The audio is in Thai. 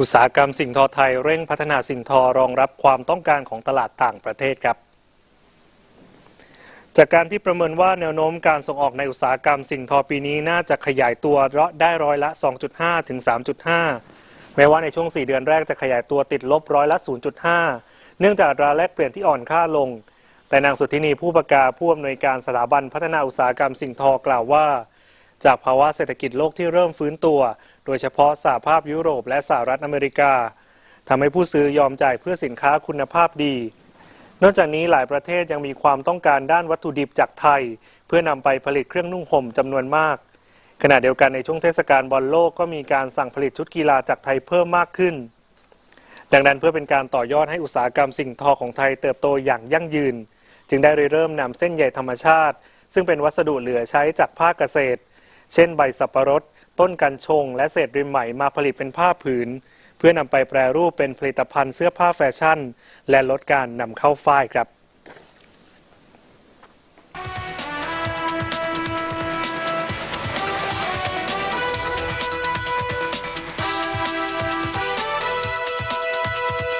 อุตสาหกรรมสิ่งทอไทยเร่งพัฒนาสิ่งทอรองรับความต้องการของตลาดต่างประเทศครับ จากการที่ประเมินว่าแนวโน้มการส่งออกในอุตสาหกรรมสิ่งทอปีนี้น่าจะขยายตัวได้ร้อยละ 2.5 ถึง 3.5 แม้ว่าในช่วง 4 เดือนแรกจะขยายตัวติดลบร้อยละ 0.5 เนื่องจากราแลกเปลี่ยนที่อ่อนค่าลง แต่นางสุทธินีผู้ประกาผู้อำนวยการสถาบันพัฒนาอุตสาหกรรมสิ่งทอกล่าวว่า จากภาวะเศรษฐกิจโลกที่เริ่มฟื้นตัว โดยเฉพาะสหภาพยุโรปและสหรัฐอเมริกาทำให้ผู้ซื้อยอมจ่ายเพื่อสินค้าคุณภาพดี นอกจากนี้หลายประเทศยังมีความต้องการด้านวัตถุดิบจากไทย เพื่อนำไปผลิตเครื่องนุ่งห่มจำนวนมาก ขณะเดียวกันในช่วงเทศกาลบอลโลกก็มีการสั่งผลิตชุดกีฬาจากไทยเพิ่มมากขึ้น ดังนั้นเพื่อเป็นการต่อยอดให้อุตสาหกรรมสิ่งทอของไทยเติบโตอย่างยั่งยืน จึงได้เริ่มนำเส้นใยธรรมชาติ ซึ่งเป็นวัสดุเหลือใช้จากภาคเกษตร เช่นใบสับประรด ต้นกัญชง และเศษริมไหมมาผลิตเป็นผ้าผืน เพื่อนำไปแปรรูปเป็นผลิตภัณฑ์เสื้อผ้าแฟชั่น และลดการนำเข้าฝ้ายครับ